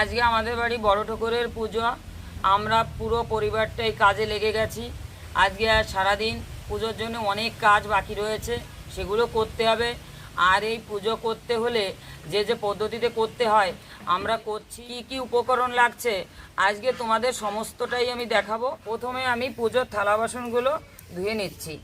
আজকে আমাদের বাড়ি বড় ঠাকুরের পুজো। আমরা পুরো পরিবারটাই কাজে লেগে গেছি। আজকে আর সারাদিন পুজোর জন্য অনেক কাজ বাকি রয়েছে, সেগুলো করতে হবে। আর এই পুজো করতে হলে যে যে পদ্ধতিতে করতে হয়, আমরা করছি। কী কী উপকরণ লাগছে, আজকে তোমাদের সমস্তটাই আমি দেখাবো। প্রথমে আমি পুজোর থালা বাসনগুলো ধুয়ে নিচ্ছি।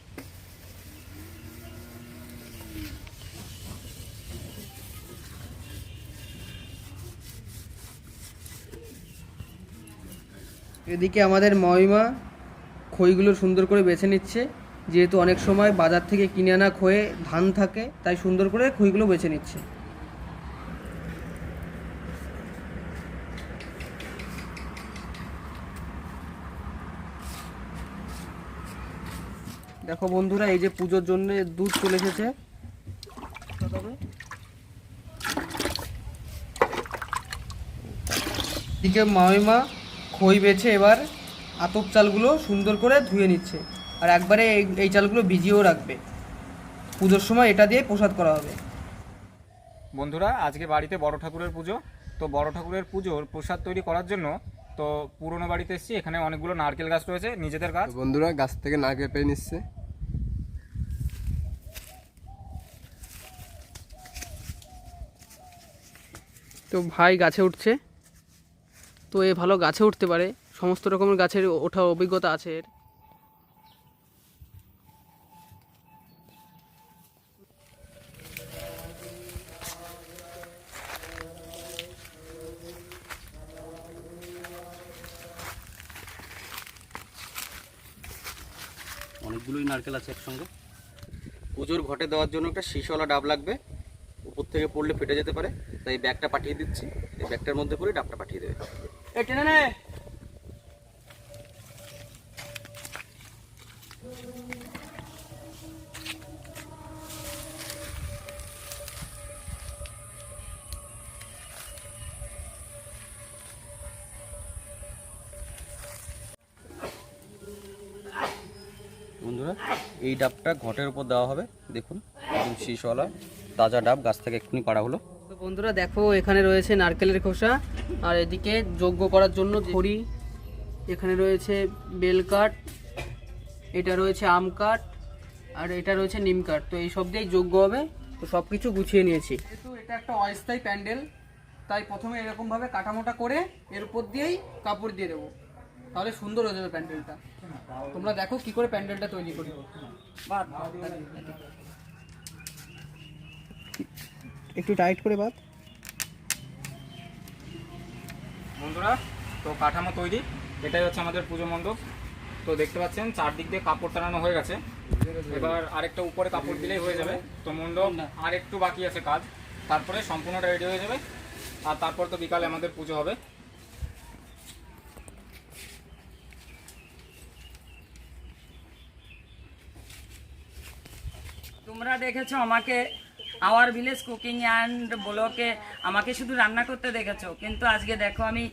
এদিকে আমাদের মহিমা খইগুলো সুন্দর করে বেছে নিচ্ছে। যেহেতু অনেক সময় বাজার থেকে কিনে আনা খয়ে ধান থাকে, তাই সুন্দর করে খইগুলো বেছে নিচ্ছে। দেখো বন্ধুরা, এই যে পুজোর জন্য দুধ চলে এসেছে। এদিকে মামিমা খই বেছে এবার আতপ চালগুলো সুন্দর করে ধুয়ে নিচ্ছে। আর একবারে এই এই চালগুলো ভিজিয়েও রাখবে। পুজোর সময় এটা দিয়ে প্রসাদ করা হবে। বন্ধুরা আজকে বাড়িতে বড় ঠাকুরের পুজো। তো বড় ঠাকুরের পুজোর প্রসাদ তৈরি করার জন্য তো পুরনো বাড়িতে এসেছি। এখানে অনেকগুলো নারকেল গাছ রয়েছে নিজেদের গাছ। বন্ধুরা গাছ থেকে নারকেল পেয়ে নিচ্ছে। তো ভাই গাছে উঠছে। তো এ ভালো গাছে উঠতে পারে। সমস্ত রকমের গাছের ওঠা অভিজ্ঞতা আছে এর। অনেকগুলোই নারকেল আছে একসঙ্গে। পুজোর ঘটে দেওয়ার জন্য একটা শীষওয়ালা ডাব লাগবে। উপর থেকে পড়লে ফেটে যেতে পারে, তাই ব্যাগটা পাঠিয়ে দিচ্ছি। এই ব্যাগটার মধ্যে করে ডাবটা পাঠিয়ে দেবে। বন্ধুরা, এই ডাবটা ঘটের উপর দেওয়া হবে। দেখুন শীষওয়ালা, তাজা ডাব, গাছ থেকে এক্ষুনি পাড়া হলো। বন্ধুরা দেখো, এখানে রয়েছে নারকেলের খোসা, আর এদিকে যজ্ঞ করার জন্য খড়ি, এখানে রয়েছে বেল কাঠ, এটা রয়েছে আম কাঠ, আর এটা রয়েছে নিম কাঠ। তো এই সব দিয়েই যজ্ঞ হবে, তো সব কিছু গুছিয়ে নিয়েছি। যেহেতু এটা একটা অস্থায়ী প্যান্ডেল, তাই প্রথমে এরকমভাবে কাঠামোটা করে এর উপর দিয়েই কাপড় দিয়ে দেবো। তাহলে সুন্দর হয়ে যাবে প্যান্ডেলটা। তোমরা দেখো কি করে প্যান্ডেলটা তৈরি করি। একটু টাইট করে বাদ। বন্ধুরা তো কাঠামো তৈরি এটাই হচ্ছে আমাদের পুজো মণ্ডপ। তো দেখতে পাচ্ছেন চারদিক দিয়ে কাপড় টানানো হয়ে গেছে। এবার আরেকটা উপরে কাপড় দিলেই হয়ে যাবে। তো মণ্ডপ আর একটু বাকি আছে কাজ। তারপরে সম্পূর্ণটা রেডি হয়ে যাবে। আর তারপর তো বিকালে আমাদের পুজো হবে। তোমরা দেখেছ আমাকে আওয়ার ভিলেজ কুকিং অ্যান্ড ব্লকে আমাকে শুধু রান্না করতে দেখেছ। কিন্তু আজকে দেখো আমি,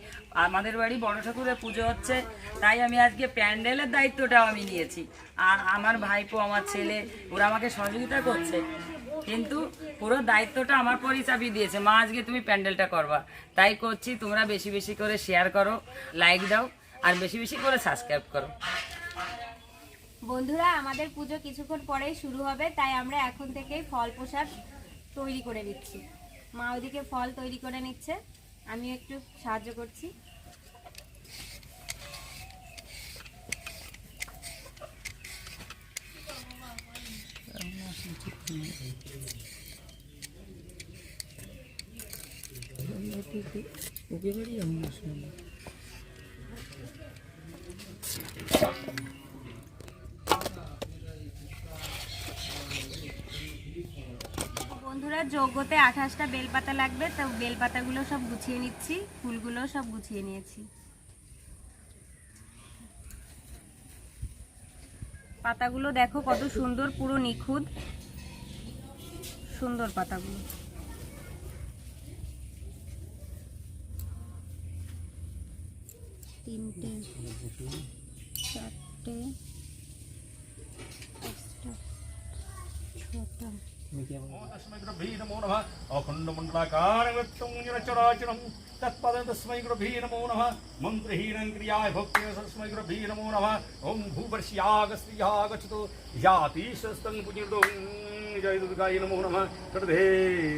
আমাদের বাড়ি বড় ঠাকুরের পুজো হচ্ছে, তাই আমি আজকে প্যান্ডেলের দায়িত্বটাও আমি নিয়েছি। আর আমার ভাইপো, আমার ছেলে, ওরা আমাকে সহযোগিতা করছে। কিন্তু পুরো দায়িত্বটা আমার পরই চাপিয়ে দিয়েছে। মা, আজকে তুমি প্যান্ডেলটা করবা। তাই করছি, তোমরা বেশি বেশি করে শেয়ার করো লাইক দাও, আর বেশি বেশি করে সাবস্ক্রাইব করো। বন্ধুরা, আমাদের পুজো কিছুক্ষণ পরেই শুরু হবে, তাই আমরা এখন থেকেই ফল প্রসাদ তৈরি করে নিচ্ছি। মা ওইদিকে ফল তৈরি করে নিচ্ছে। আমি একটু সাহায্য করছি। ওকে বাড়ি বন্ধুরা যোগ্যতে আঠাশটা বেলপাতা লাগবে, তো বেলপাতাগুলো সব গুছিয়ে নিচ্ছি ফুলগুলো সব গুছিয়ে নিয়েছি। পাতাগুলো দেখো কত সুন্দর, পুরো নিখুঁত। সুন্দর পাতাগুলো। তিনটে, চারটে ছটা अखण्डमण्डलाकारवृत्तं तत्पदं तस्मै गुरुभ्ये नमो। नमः मन्त्रहीनं क्रियाय भक्तिः तस्मै गुरुभ्ये नमो नमः ॐ भूवर्ष्यागस्त्रियागच्छतु यातिशस्तं पुजिर्दो जय दुर्गाय नमो नमः। कृधे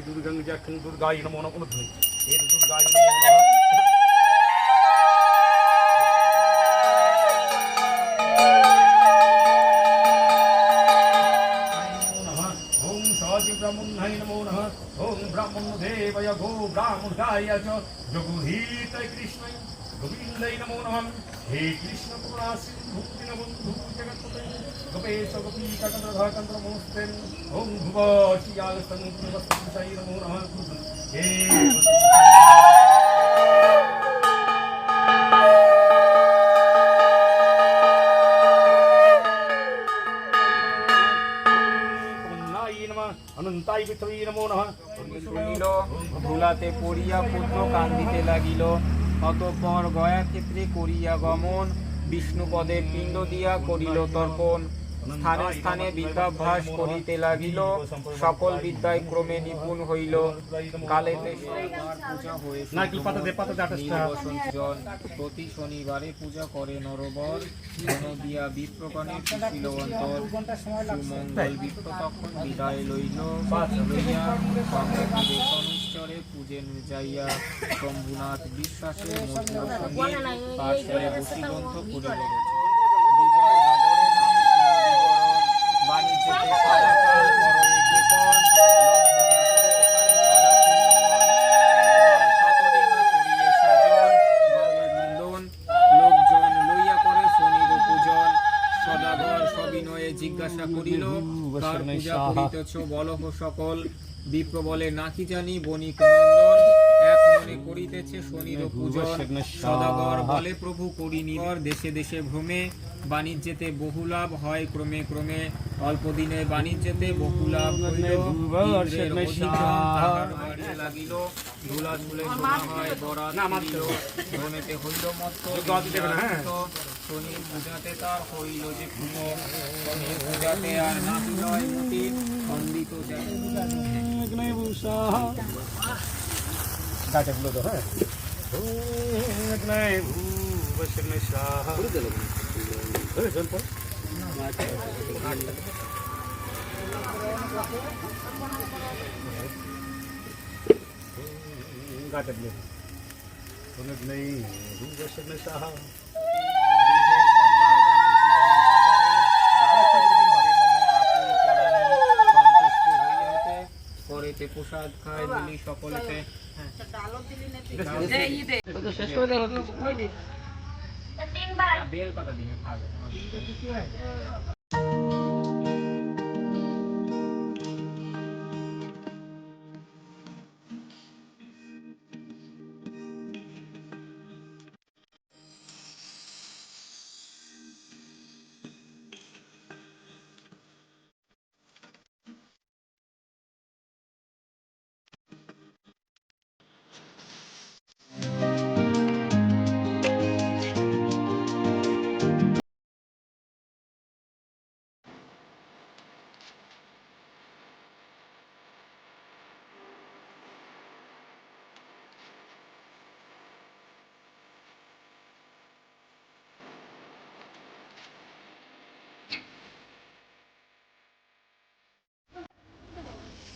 दुर्गं जखं दुर्गाय नमो। नमः हे दुर्गाय नमः नमः। গাম গায়াচ জগুহীত কৃষ্ণ গোবিন্দই নমো নমঃ হে কৃষ্ণ করুণা সিন্ধু দীনবন্ধু জগৎপতে গোপেশ গোপীকা কন্দ্রধাকান্দ্র মোস্তেন ওম ভুব শিয়াল সন্তুষ্টৈ নমো নমঃ হে নমো শুনিল, ধুলাতে পড়িয়া পুত্র কান্দিতে লাগিল। অতঃপর গয়া ক্ষেত্রে করিয়া গমন। বিষ্ণুপদে পিণ্ড দিয়া করিল তর্পণ। স্থানে স্থানে বিদ্যাভ্যাস করিতে লাগিল। সকল বিদ্যায় ক্রমে নিপুণ হইল। কালেতে। জন প্রতি শনিবারে পূজা করে নরবর। ধন দিয়া বিপ্রগণে অন্তর সুমঙ্গল বিপ্র তখন বিদায় লইল। পূজেন যাইয়া শম্ভুনাথ বিশ্বাসের মধুর সঙ্গে পার্শ্বে বসিবন্ধ জিজ্ঞাসা করিল কার পূজা করিতেছ বলহ সকল বিপ্র বলে নাকি জানি বণিক এক মনে করিতেছে শনির পূজন সদাগর বলে প্রভু করিনি দেশে দেশে ভ্রমে। বাণিজ্যেতে বহু লাভ হয়। ক্রমে ক্রমে অল্প দিনে বাণিজ্যেতে বহু লাভ লাগিল। ধুলা ধুলে হয় ধনেতে হইল মত্ত শনি পূজাতে তার হইল যে খুব শনি পূজাতে আর নাহি নয় মতি। খণ্ডিত তো হ্যাঁ। করেতে প্রসাদ খায় মিলি সকলেতে এই ঈদে বেল পাতা দিয়ে খাবে।